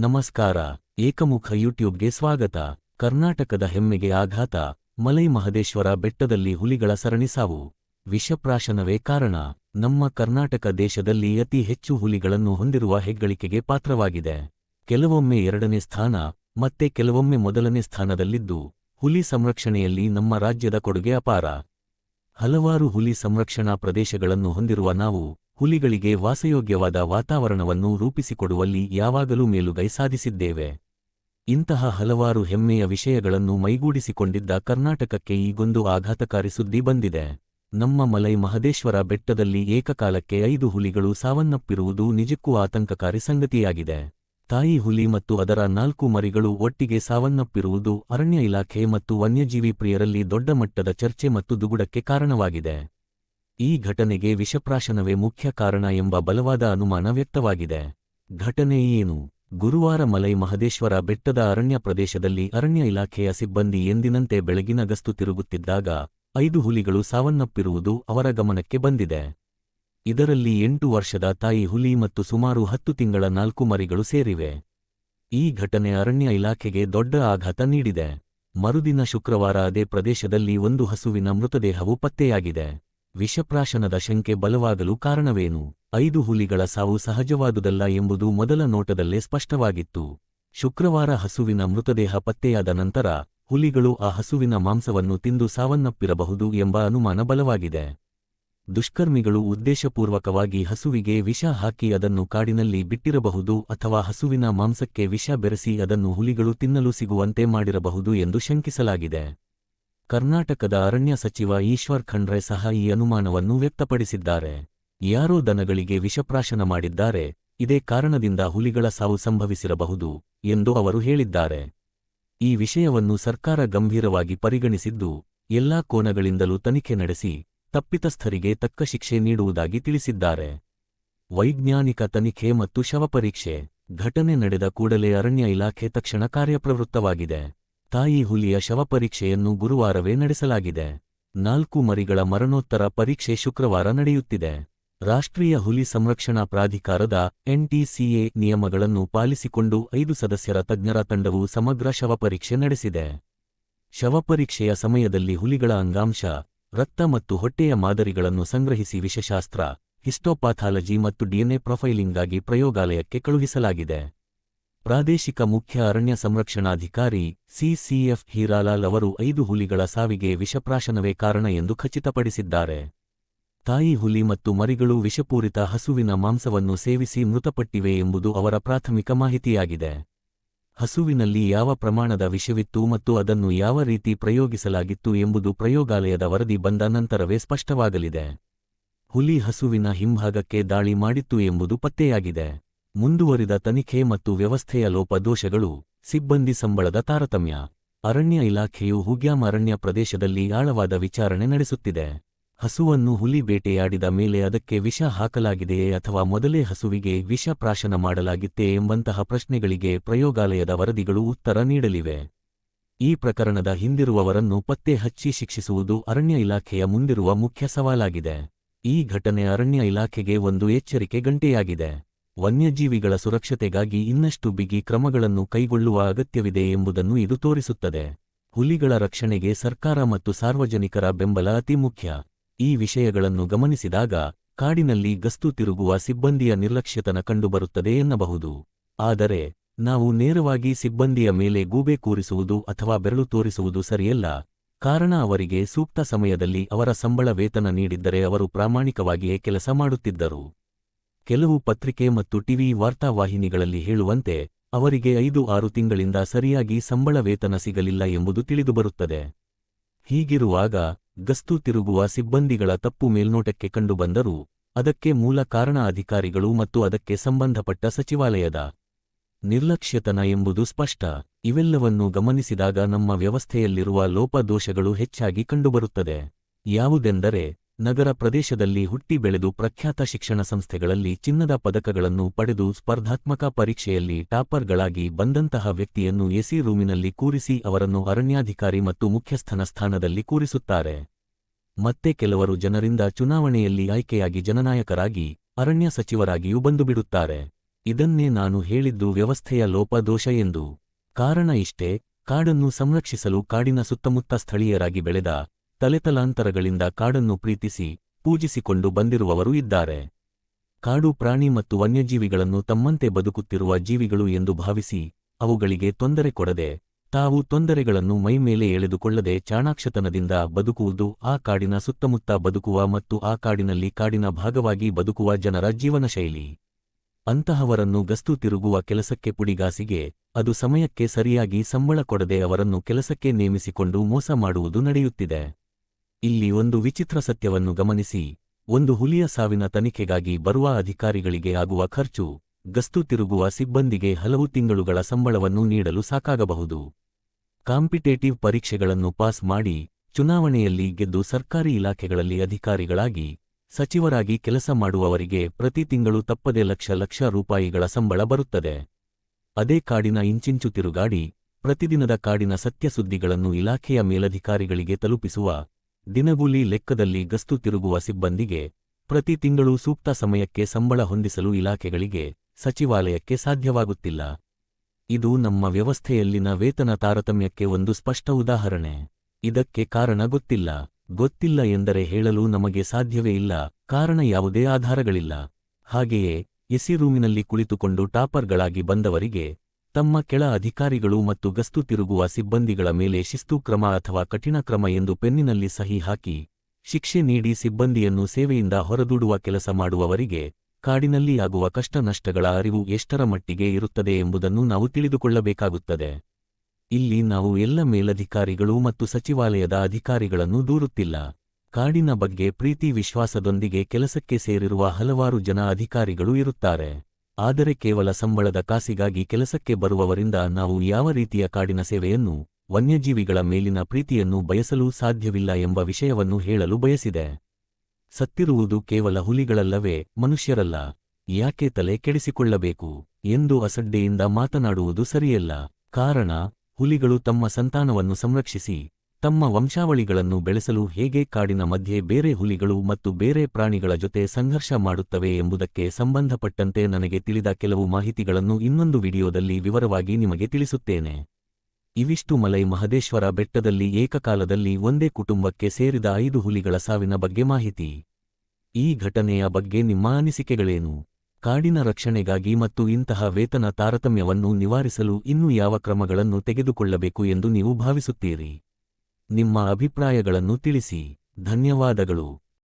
ನಮಸ್ಕಾರ, ಏಕಮುಖ ಯೂಟ್ಯೂಬ್ಗೆ ಸ್ವಾಗತ. ಕರ್ನಾಟಕದ ಹೆಮ್ಮೆಗೆ ಆಘಾತ, ಮಲೈ ಮಹದೇಶ್ವರ ಬೆಟ್ಟದಲ್ಲಿ ಹುಲಿಗಳ ಸರಣಿ ಸಾವು. ವಿಷಪ್ರಾಶನವೇ ಕಾರಣ, ನಮ್ಮ ಕರ್ನಾಟಕ ದೇಶದಲ್ಲಿ ಅತಿ ಹೆಚ್ಚು ಹುಲಿಗಳನ್ನು ಹೊಂದಿರುವ ಹೆಗ್ಗಳಿಕೆಗೆ ಪಾತ್ರವಾಗಿದೆ. ಕೆಲವೊಮ್ಮೆ ಎರಡನೇ ಸ್ಥಾನ, ಮತ್ತೆ ಕೆಲವೊಮ್ಮೆ ಮೊದಲನೇ ಸ್ಥಾನದಲ್ಲಿದ್ದು, ಹುಲಿ ಸಂರಕ್ಷಣೆಯಲ್ಲಿ ನಮ್ಮ ರಾಜ್ಯದ ಕೊಡುಗೆ ಅಪಾರ. ಹಲವಾರು ಹುಲಿ ಸಂರಕ್ಷಣಾ ಪ್ರದೇಶಗಳನ್ನು ಹೊಂದಿರುವ ನಾವು ಹುಲಿಗಳಿಗೆ ವಾಸಯೋಗ್ಯವಾದ ವಾತಾವರಣವನ್ನು ರೂಪಿಸಿಕೊಡುವಲ್ಲಿ ಯಾವಾಗಲೂ ಮೇಲುಗೈ ಸಾಧಿಸಿದ್ದೇವೆ. ಇಂತಹ ಹಲವಾರು ಹೆಮ್ಮೆಯ ವಿಷಯಗಳನ್ನು ಮೈಗೂಡಿಸಿಕೊಂಡಿದ್ದ ಕರ್ನಾಟಕಕ್ಕೆ ಈಗೊಂದು ಆಘಾತಕಾರಿ ಸುದ್ದಿ ಬಂದಿದೆ. ನಮ್ಮ ಮಲೈ ಮಹದೇಶ್ವರ ಬೆಟ್ಟದಲ್ಲಿ ಏಕಕಾಲಕ್ಕೆ ಐದು ಹುಲಿಗಳು ಸಾವನ್ನಪ್ಪಿರುವುದು ನಿಜಕ್ಕೂ ಆತಂಕಕಾರಿ ಸಂಗತಿಯಾಗಿದೆ. ತಾಯಿ ಹುಲಿ ಮತ್ತು ಅದರ ನಾಲ್ಕು ಮರಿಗಳು ಒಟ್ಟಿಗೆ ಸಾವನ್ನಪ್ಪಿರುವುದು ಅರಣ್ಯ ಇಲಾಖೆ ಮತ್ತು ವನ್ಯಜೀವಿ ಪ್ರಿಯರಲ್ಲಿ ದೊಡ್ಡ ಮಟ್ಟದ ಚರ್ಚೆ ಮತ್ತು ದುಗುಡಕ್ಕೆ ಕಾರಣವಾಗಿದೆ. ಈ ಘಟನೆಗೆ ವಿಷಪ್ರಾಶನವೇ ಮುಖ್ಯ ಕಾರಣ ಎಂಬ ಬಲವಾದ ಅನುಮಾನ ವ್ಯಕ್ತವಾಗಿದೆ. ಘಟನೆ ಏನು? ಗುರುವಾರ ಮಲೈ ಮಹದೇಶ್ವರ ಬೆಟ್ಟದ ಅರಣ್ಯ ಪ್ರದೇಶದಲ್ಲಿ ಅರಣ್ಯ ಇಲಾಖೆಯ ಸಿಬ್ಬಂದಿ ಎಂದಿನಂತೆ ಬೆಳಗಿನ ಗಸ್ತು ತಿರುಗುತ್ತಿದ್ದಾಗ ಐದು ಹುಲಿಗಳು ಸಾವನ್ನಪ್ಪಿರುವುದು ಅವರ ಗಮನಕ್ಕೆ ಬಂದಿದೆ. ಇದರಲ್ಲಿ ಎಂಟು ವರ್ಷದ ತಾಯಿ ಹುಲಿ ಮತ್ತು ಸುಮಾರು ಹತ್ತು ತಿಂಗಳ ನಾಲ್ಕು ಮರಿಗಳು ಸೇರಿವೆ. ಈ ಘಟನೆ ಅರಣ್ಯ ಇಲಾಖೆಗೆ ದೊಡ್ಡ ಆಘಾತ ನೀಡಿದೆ. ಮರುದಿನ ಶುಕ್ರವಾರ ಅದೇ ಪ್ರದೇಶದಲ್ಲಿ ಒಂದು ಹಸುವಿನ ಮೃತದೇಹವು ಪತ್ತೆಯಾಗಿದೆ. ವಿಷಪ್ರಾಶನದ ಶಂಕೆ ಬಲವಾಗಲು ಕಾರಣವೇನು? ಐದು ಹುಲಿಗಳ ಸಾವು ಸಹಜವಾದುದಲ್ಲ ಎಂಬುದು ಮೊದಲ ನೋಟದಲ್ಲೇ ಸ್ಪಷ್ಟವಾಗಿತ್ತು. ಶುಕ್ರವಾರ ಹಸುವಿನ ಮೃತದೇಹ ಪತ್ತೆಯಾದ ನಂತರ ಹುಲಿಗಳು ಆ ಹಸುವಿನ ಮಾಂಸವನ್ನು ತಿಂದು ಸಾವನ್ನಪ್ಪಿರಬಹುದು ಎಂಬ ಅನುಮಾನ ಬಲವಾಗಿದೆ. ದುಷ್ಕರ್ಮಿಗಳು ಉದ್ದೇಶಪೂರ್ವಕವಾಗಿ ಹಸುವಿಗೆ ವಿಷ ಹಾಕಿ ಅದನ್ನು ಕಾಡಿನಲ್ಲಿ ಬಿಟ್ಟಿರಬಹುದು ಅಥವಾ ಹಸುವಿನ ಮಾಂಸಕ್ಕೆ ವಿಷ ಬೆರೆಸಿ ಅದನ್ನು ಹುಲಿಗಳು ತಿನ್ನಲು ಸಿಗುವಂತೆ ಮಾಡಿರಬಹುದು ಎಂದು ಶಂಕಿಸಲಾಗಿದೆ. ಕರ್ನಾಟಕದ ಅರಣ್ಯ ಸಚಿವ ಈಶ್ವರ್ ಖಂಡ್ರೆ ಸಹ ಈ ಅನುಮಾನವನ್ನು ವ್ಯಕ್ತಪಡಿಸಿದ್ದಾರೆ. ಯಾರೋ ದನಗಳಿಗೆ ವಿಷಪ್ರಾಶನ ಮಾಡಿದ್ದಾರೆ, ಇದೇ ಕಾರಣದಿಂದ ಹುಲಿಗಳ ಸಾವು ಸಂಭವಿಸಿರಬಹುದು ಎಂದು ಅವರು ಹೇಳಿದ್ದಾರೆ. ಈ ವಿಷಯವನ್ನು ಸರ್ಕಾರ ಗಂಭೀರವಾಗಿ ಪರಿಗಣಿಸಿದ್ದು, ಎಲ್ಲಾ ಕೋನಗಳಿಂದಲೂ ತನಿಖೆ ನಡೆಸಿ ತಪ್ಪಿತಸ್ಥರಿಗೆ ತಕ್ಕ ಶಿಕ್ಷೆ ನೀಡುವುದಾಗಿ ತಿಳಿಸಿದ್ದಾರೆ. ವೈಜ್ಞಾನಿಕ ತನಿಖೆ ಮತ್ತು ಶವಪರೀಕ್ಷೆ ಘಟನೆ ನಡೆದ ಕೂಡಲೇ ಅರಣ್ಯ ಇಲಾಖೆ ತಕ್ಷಣ ಕಾರ್ಯಪ್ರವೃತ್ತವಾಗಿದೆ. ತಾಯಿ ಹುಲಿಯ ಶವಪರೀಕ್ಷೆಯನ್ನು ಗುರುವಾರವೇ ನಡೆಸಲಾಗಿದೆ. ನಾಲ್ಕು ಮರಿಗಳ ಮರಣೋತ್ತರ ಪರೀಕ್ಷೆ ಶುಕ್ರವಾರ ನಡೆಯುತ್ತಿದೆ. ರಾಷ್ಟ್ರೀಯ ಹುಲಿ ಸಂರಕ್ಷಣಾ ಪ್ರಾಧಿಕಾರದ ಎನ್ಟಿಸಿಎ ನಿಯಮಗಳನ್ನು ಪಾಲಿಸಿಕೊಂಡು ಐದು ಸದಸ್ಯರ ತಜ್ಞರ ತಂಡವು ಸಮಗ್ರ ಶವಪರೀಕ್ಷೆ ನಡೆಸಿದೆ. ಶವಪರೀಕ್ಷೆಯ ಸಮಯದಲ್ಲಿ ಹುಲಿಗಳ ಅಂಗಾಂಶ, ರಕ್ತ ಮತ್ತು ಹೊಟ್ಟೆಯ ಮಾದರಿಗಳನ್ನು ಸಂಗ್ರಹಿಸಿ ವಿಷಶಾಸ್ತ್ರ, ಹಿಸ್ಟೋಪಾಥಾಲಜಿ ಮತ್ತು ಡಿಎನ್ಎ ಪ್ರೊಫೈಲಿಂಗ್ಗಾಗಿ ಪ್ರಯೋಗಾಲಯಕ್ಕೆ ಕಳುಹಿಸಲಾಗಿದೆ. ಪ್ರಾದೇಶಿಕ ಮುಖ್ಯ ಅರಣ್ಯ ಸಂರಕ್ಷಣಾಧಿಕಾರಿ ಸಿಸಿಎಫ್ ಹೀರಾಲಾಲ್ ಅವರು ಐದು ಹುಲಿಗಳ ಸಾವಿಗೆ ವಿಷಪ್ರಾಶನವೇ ಕಾರಣ ಎಂದು ಖಚಿತಪಡಿಸಿದ್ದಾರೆ. ತಾಯಿ ಹುಲಿ ಮತ್ತು ಮರಿಗಳು ವಿಷಪೂರಿತ ಹಸುವಿನ ಮಾಂಸವನ್ನು ಸೇವಿಸಿ ಮೃತಪಟ್ಟಿವೆ ಎಂಬುದು ಅವರ ಪ್ರಾಥಮಿಕ ಮಾಹಿತಿಯಾಗಿದೆ. ಹಸುವಿನಲ್ಲಿ ಯಾವ ಪ್ರಮಾಣದ ವಿಷವಿತ್ತು ಮತ್ತು ಅದನ್ನು ಯಾವ ರೀತಿ ಪ್ರಯೋಗಿಸಲಾಗಿತ್ತು ಎಂಬುದು ಪ್ರಯೋಗಾಲಯದ ವರದಿ ಬಂದ ನಂತರವೇ ಸ್ಪಷ್ಟವಾಗಲಿದೆ. ಹುಲಿ ಹಸುವಿನ ಹಿಂಭಾಗಕ್ಕೆ ದಾಳಿ ಮಾಡಿತ್ತು ಎಂಬುದು ಪತ್ತೆಯಾಗಿದೆ. ಮುಂದುವರಿದ ತನಿಖೆ ಮತ್ತು ವ್ಯವಸ್ಥೆಯ ಲೋಪದೋಷಗಳು ಸಿಬ್ಬಂದಿ ಸಂಬಳದ ತಾರತಮ್ಯ. ಅರಣ್ಯ ಇಲಾಖೆಯು ಹುಗ್ಯಾಮ್ ಅರಣ್ಯ ಪ್ರದೇಶದಲ್ಲಿ ಆಳವಾದ ವಿಚಾರಣೆ ನಡೆಸುತ್ತಿದೆ. ಹಸುವನ್ನು ಹುಲಿ ಬೇಟೆಯಾಡಿದ ಮೇಲೆ ಅದಕ್ಕೆ ವಿಷ ಹಾಕಲಾಗಿದೆಯೇ ಅಥವಾ ಮೊದಲೇ ಹಸುವಿಗೆ ವಿಷ ಪ್ರಾಶನ ಮಾಡಲಾಗಿತ್ತೇ ಎಂಬಂತಹ ಪ್ರಶ್ನೆಗಳಿಗೆ ಪ್ರಯೋಗಾಲಯದ ವರದಿಗಳು ಉತ್ತರ ನೀಡಲಿವೆ. ಈ ಪ್ರಕರಣದ ಹಿಂದಿರುವವರನ್ನು ಪತ್ತೆ ಹಚ್ಚಿ ಶಿಕ್ಷಿಸುವುದು ಅರಣ್ಯ ಇಲಾಖೆಯ ಮುಂದಿರುವ ಮುಖ್ಯ ಸವಾಲಾಗಿದೆ. ಈ ಘಟನೆ ಅರಣ್ಯ ಇಲಾಖೆಗೆ ಒಂದು ಎಚ್ಚರಿಕೆ ಗಂಟೆಯಾಗಿದೆ. ವನ್ಯಜೀವಿಗಳ ಸುರಕ್ಷತೆಗಾಗಿ ಇನ್ನಷ್ಟು ಬಿಗಿ ಕ್ರಮಗಳನ್ನು ಕೈಗೊಳ್ಳುವ ಅಗತ್ಯವಿದೆ ಎಂಬುದನ್ನು ಇದು ತೋರಿಸುತ್ತದೆ. ಹುಲಿಗಳ ರಕ್ಷಣೆಗೆ ಸರ್ಕಾರ ಮತ್ತು ಸಾರ್ವಜನಿಕರ ಬೆಂಬಲ ಅತಿ ಮುಖ್ಯ. ಈ ವಿಷಯಗಳನ್ನು ಗಮನಿಸಿದಾಗ ಕಾಡಿನಲ್ಲಿ ಗಸ್ತು ತಿರುಗುವ ಸಿಬ್ಬಂದಿಯ ನಿರ್ಲಕ್ಷ್ಯತನ ಕಂಡುಬರುತ್ತದೆ ಎನ್ನಬಹುದು. ಆದರೆ, ನಾವು ನೇರವಾಗಿ ಸಿಬ್ಬಂದಿಯ ಮೇಲೆ ಗೂಬೆ ಕೂರಿಸುವುದು ಅಥವಾ ಬೆರಳು ತೋರಿಸುವುದು ಸರಿಯಲ್ಲ. ಕಾರಣ ಅವರಿಗೆ ಸೂಕ್ತ ಸಮಯದಲ್ಲಿ ಅವರ ಸಂಬಳ ವೇತನ ನೀಡಿದ್ದರೆ ಅವರು ಪ್ರಾಮಾಣಿಕವಾಗಿಯೇ ಕೆಲಸ ಮಾಡುತ್ತಿದ್ದರು. ಕೆಲವು ಪತ್ರಿಕೆ ಮತ್ತು ಟಿವಿ ವಾರ್ತಾವಾಹಿನಿಗಳಲ್ಲಿ ಹೇಳುವಂತೆ, ಅವರಿಗೆ ಐದು ಆರು ತಿಂಗಳಿಂದ ಸರಿಯಾಗಿ ಸಂಬಳ ವೇತನ ಸಿಗಲಿಲ್ಲ ಎಂಬುದು ತಿಳಿದುಬರುತ್ತದೆ. ಹೀಗಿರುವಾಗ, ಗಸ್ತು ತಿರುಗುವ ಸಿಬ್ಬಂದಿಗಳ ತಪ್ಪು ಮೇಲ್ನೋಟಕ್ಕೆ ಕಂಡುಬಂದರೂ, ಅದಕ್ಕೆ ಮೂಲ ಕಾರಣ ಅಧಿಕಾರಿಗಳು ಮತ್ತು ಅದಕ್ಕೆ ಸಂಬಂಧಪಟ್ಟ ಸಚಿವಾಲಯದ ನಿರ್ಲಕ್ಷ್ಯತನ ಎಂಬುದು ಸ್ಪಷ್ಟ. ಇವೆಲ್ಲವನ್ನೂ ಗಮನಿಸಿದಾಗ ನಮ್ಮ ವ್ಯವಸ್ಥೆಯಲ್ಲಿರುವ ಲೋಪದೋಷಗಳು ಹೆಚ್ಚಾಗಿ ಕಂಡುಬರುತ್ತದೆ. ಯಾವುದೆಂದರೆ ನಗರ ಪ್ರದೇಶದಲ್ಲಿ ಹುಟ್ಟಿ ಬೆಳೆದು ಪ್ರಖ್ಯಾತ ಶಿಕ್ಷಣ ಸಂಸ್ಥೆಗಳಲ್ಲಿ ಚಿನ್ನದ ಪದಕಗಳನ್ನು ಪಡೆದು ಸ್ಪರ್ಧಾತ್ಮಕ ಪರೀಕ್ಷೆಯಲ್ಲಿ ಟಾಪರ್ಗಳಾಗಿ ಬಂದಂತಹ ವ್ಯಕ್ತಿಯನ್ನು ಎಸಿ ರೂಮಿನಲ್ಲಿ ಕೂರಿಸಿ ಅವರನ್ನು ಅರಣ್ಯಾಧಿಕಾರಿ ಮತ್ತು ಮುಖ್ಯಸ್ಥನ ಸ್ಥಾನದಲ್ಲಿ ಕೂರಿಸುತ್ತಾರೆ. ಮತ್ತೆ ಕೆಲವರು ಜನರಿಂದ ಚುನಾವಣೆಯಲ್ಲಿ ಆಯ್ಕೆಯಾಗಿ ಜನನಾಯಕರಾಗಿ, ಅರಣ್ಯ ಸಚಿವರಾಗಿಯೂ ಬಂದುಬಿಡುತ್ತಾರೆ. ಇದನ್ನೇ ನಾನು ಹೇಳಿದ್ದು ವ್ಯವಸ್ಥೆಯ ಲೋಪದೋಷ ಎಂದು. ಕಾರಣ ಇಷ್ಟೇ, ಕಾಡನ್ನು ಸಂರಕ್ಷಿಸಲು ಕಾಡಿನ ಸುತ್ತಮುತ್ತ ಸ್ಥಳೀಯರಾಗಿ ಬೆಳೆದ ತಲೆತಲಾಂತರಗಳಿಂದ ಕಾಡನ್ನು ಪ್ರೀತಿಸಿ ಪೂಜಿಸಿಕೊಂಡು ಬಂದಿರುವವರು ಇದ್ದಾರೆ. ಕಾಡು ಪ್ರಾಣಿ ಮತ್ತು ವನ್ಯಜೀವಿಗಳನ್ನು ತಮ್ಮಂತೆ ಬದುಕುತ್ತಿರುವ ಜೀವಿಗಳು ಎಂದು ಭಾವಿಸಿ ಅವುಗಳಿಗೆ ತೊಂದರೆ ಕೊಡದೆ, ತಾವು ತೊಂದರೆಗಳನ್ನು ಮೈಮೇಲೆ ಎಳೆದುಕೊಳ್ಳದೆ ಚಾಣಾಕ್ಷತನದಿಂದ ಬದುಕುವುದು ಆ ಕಾಡಿನ ಸುತ್ತಮುತ್ತ ಬದುಕುವ ಮತ್ತು ಆ ಕಾಡಿನಲ್ಲಿ ಕಾಡಿನ ಭಾಗವಾಗಿ ಬದುಕುವ ಜನರ ಜೀವನಶೈಲಿ. ಅಂತಹವರನ್ನು ಗಸ್ತು ತಿರುಗುವ ಕೆಲಸಕ್ಕೆ ಪುಡಿಗಾಸಿಗೆ, ಅದು ಸಮಯಕ್ಕೆ ಸರಿಯಾಗಿ ಸಂಬಳ ಕೊಡದೆ ಅವರನ್ನು ಕೆಲಸಕ್ಕೆ ನೇಮಿಸಿಕೊಂಡು ಮೋಸ ಮಾಡುವುದು ನಡೆಯುತ್ತಿದೆ. ಇಲ್ಲಿ ಒಂದು ವಿಚಿತ್ರ ಸತ್ಯವನ್ನು ಗಮನಿಸಿ, ಒಂದು ಹುಲಿಯ ಸಾವಿನ ತನಿಖೆಗಾಗಿ ಬರುವ ಅಧಿಕಾರಿಗಳಿಗೆ ಆಗುವ ಖರ್ಚು, ಗಸ್ತು ತಿರುಗುವ ಸಿಬ್ಬಂದಿಗೆ ಹಲವು ತಿಂಗಳುಗಳ ಸಂಬಳವನ್ನು ನೀಡಲು ಸಾಕಾಗಬಹುದು. ಕಾಂಪಿಟೇಟಿವ್ ಪರೀಕ್ಷೆಗಳನ್ನು ಪಾಸ್ ಮಾಡಿ, ಚುನಾವಣೆಯಲ್ಲಿ ಗೆದ್ದು ಸರ್ಕಾರಿ ಇಲಾಖೆಗಳಲ್ಲಿ ಅಧಿಕಾರಿಗಳಾಗಿ, ಸಚಿವರಾಗಿ ಕೆಲಸ ಮಾಡುವವರಿಗೆ ಪ್ರತಿ ತಿಂಗಳು ತಪ್ಪದೆ ಲಕ್ಷ ಲಕ್ಷ ರೂಪಾಯಿಗಳ ಸಂಬಳ ಬರುತ್ತದೆ. ಅದೇ ಕಾಡಿನ ಇಂಚಿಂಚು ತಿರುಗಾಡಿ, ಪ್ರತಿದಿನದ ಕಾಡಿನ ಸತ್ಯಸುದ್ದಿಗಳನ್ನು ಇಲಾಖೆಯ ಮೇಲಧಿಕಾರಿಗಳಿಗೆ ತಲುಪಿಸುವ ದಿನಗೂಲಿ ಲೆಕ್ಕದಲ್ಲಿ ಗಸ್ತು ತಿರುಗುವ ಸಿಬ್ಬಂದಿಗೆ ಪ್ರತಿ ತಿಂಗಳು ಸೂಕ್ತ ಸಮಯಕ್ಕೆ ಸಂಬಳ ಹೊಂದಿಸಲು ಇಲಾಖೆಗಳಿಗೆ ಸಚಿವಾಲಯಕ್ಕೆ ಸಾಧ್ಯವಾಗುತ್ತಿಲ್ಲ. ಇದು ನಮ್ಮ ವ್ಯವಸ್ಥೆಯಲ್ಲಿನ ವೇತನ ತಾರತಮ್ಯಕ್ಕೆ ಒಂದು ಸ್ಪಷ್ಟ ಉದಾಹರಣೆ. ಇದಕ್ಕೆ ಕಾರಣ ಗೊತ್ತಿಲ್ಲ. ಗೊತ್ತಿಲ್ಲ ಎಂದರೆ ಹೇಳಲು ನಮಗೆ ಸಾಧ್ಯವೇ ಇಲ್ಲ. ಕಾರಣ ಯಾವುದೇ ಆಧಾರಗಳಿಲ್ಲ. ಹಾಗೆಯೇ ಎಸಿ ರೂಮಿನಲ್ಲಿ ಕುಳಿತುಕೊಂಡು ಟಾಪರ್ಗಳಾಗಿ ಬಂದವರಿಗೆ ತಮ್ಮ ಕೆಳ ಅಧಿಕಾರಿಗಳು ಮತ್ತು ಗಸ್ತು ತಿರುಗುವ ಸಿಬ್ಬಂದಿಗಳ ಮೇಲೆ ಶಿಸ್ತು ಕ್ರಮ ಅಥವಾ ಕಠಿಣ ಕ್ರಮ ಎಂದು ಪೆನ್ನಿನಲ್ಲಿ ಸಹಿ ಹಾಕಿ ಶಿಕ್ಷೆ ನೀಡಿ ಸಿಬ್ಬಂದಿಯನ್ನು ಸೇವೆಯಿಂದ ಹೊರದೂಡುವ ಕೆಲಸ ಮಾಡುವವರಿಗೆ ಕಾಡಿನಲ್ಲಿ ಆಗುವ ಕಷ್ಟ ನಷ್ಟಗಳ ಅರಿವು ಎಷ್ಟರ ಮಟ್ಟಿಗೆ ಇರುತ್ತದೆ ಎಂಬುದನ್ನು ನಾವು ತಿಳಿದುಕೊಳ್ಳಬೇಕಾಗುತ್ತದೆ. ಇಲ್ಲಿ ನಾವು ಎಲ್ಲ ಮೇಲಧಿಕಾರಿಗಳು ಮತ್ತು ಸಚಿವಾಲಯದ ಅಧಿಕಾರಿಗಳನ್ನು ದೂರುತ್ತಿಲ್ಲ. ಕಾಡಿನ ಬಗ್ಗೆ ಪ್ರೀತಿ ವಿಶ್ವಾಸದೊಂದಿಗೆ ಕೆಲಸಕ್ಕೆ ಸೇರಿರುವ ಹಲವಾರು ಜನ ಅಧಿಕಾರಿಗಳು ಇರುತ್ತಾರೆ. ಆದರೆ ಕೇವಲ ಸಂಬಳದ ಕಾಸಿಗಾಗಿ ಕೆಲಸಕ್ಕೆ ಬರುವವರಿಂದ ನಾವು ಯಾವ ರೀತಿಯ ಕಾಡಿನ ಸೇವೆಯನ್ನು ವನ್ಯಜೀವಿಗಳ ಮೇಲಿನ ಪ್ರೀತಿಯನ್ನು ಬಯಸಲು ಸಾಧ್ಯವಿಲ್ಲ ಎಂಬ ವಿಷಯವನ್ನು ಹೇಳಲು ಬಯಸಿದೆ. ಸತ್ತಿರುವುದು ಕೇವಲ ಹುಲಿಗಳಲ್ಲವೇ ಮನುಷ್ಯರಲ್ಲ, ಯಾಕೆ ತಲೆ ಕೆಡಿಸಿಕೊಳ್ಳಬೇಕು ಎಂದು ಅಸಡ್ಡೆಯಿಂದ ಮಾತನಾಡುವುದು ಸರಿಯಲ್ಲ. ಕಾರಣ, ಹುಲಿಗಳು ತಮ್ಮ ಸಂತಾನವನ್ನು ಸಂರಕ್ಷಿಸಿ ತಮ್ಮ ವಂಶಾವಳಿಗಳನ್ನು ಬೆಳೆಸಲು ಹೇಗೆ ಕಾಡಿನ ಮಧ್ಯೆ ಬೇರೆ ಹುಲಿಗಳು ಮತ್ತು ಬೇರೆ ಪ್ರಾಣಿಗಳ ಜೊತೆ ಸಂಘರ್ಷ ಮಾಡುತ್ತವೆ ಎಂಬುದಕ್ಕೆ ಸಂಬಂಧಪಟ್ಟಂತೆ ನನಗೆ ತಿಳಿದ ಕೆಲವು ಮಾಹಿತಿಗಳನ್ನು ಇನ್ನೊಂದು ವಿಡಿಯೋದಲ್ಲಿ ವಿವರವಾಗಿ ನಿಮಗೆ ತಿಳಿಸುತ್ತೇನೆ. ಇವಿಷ್ಟು ಮಲೈ ಮಹದೇಶ್ವರ ಬೆಟ್ಟದಲ್ಲಿ ಏಕಕಾಲದಲ್ಲಿ ಒಂದೇ ಕುಟುಂಬಕ್ಕೆ ಸೇರಿದ ಐದು ಹುಲಿಗಳ ಸಾವಿನ ಬಗ್ಗೆ ಮಾಹಿತಿ. ಈ ಘಟನೆಯ ಬಗ್ಗೆ ನಿಮ್ಮ ಅನಿಸಿಕೆಗಳೇನು? ಕಾಡಿನ ರಕ್ಷಣೆಗಾಗಿ ಮತ್ತು ಇಂತಹ ವೇತನ ತಾರತಮ್ಯವನ್ನು ನಿವಾರಿಸಲು ಇನ್ನೂ ಯಾವ ಕ್ರಮಗಳನ್ನು ತೆಗೆದುಕೊಳ್ಳಬೇಕು ಎಂದು ನೀವು ಭಾವಿಸುತ್ತೀರಿ? ನಿಮ್ಮ ಅಭಿಪ್ರಾಯಗಳನ್ನು ತಿಳಿಸಿ. ಧನ್ಯವಾದಗಳು.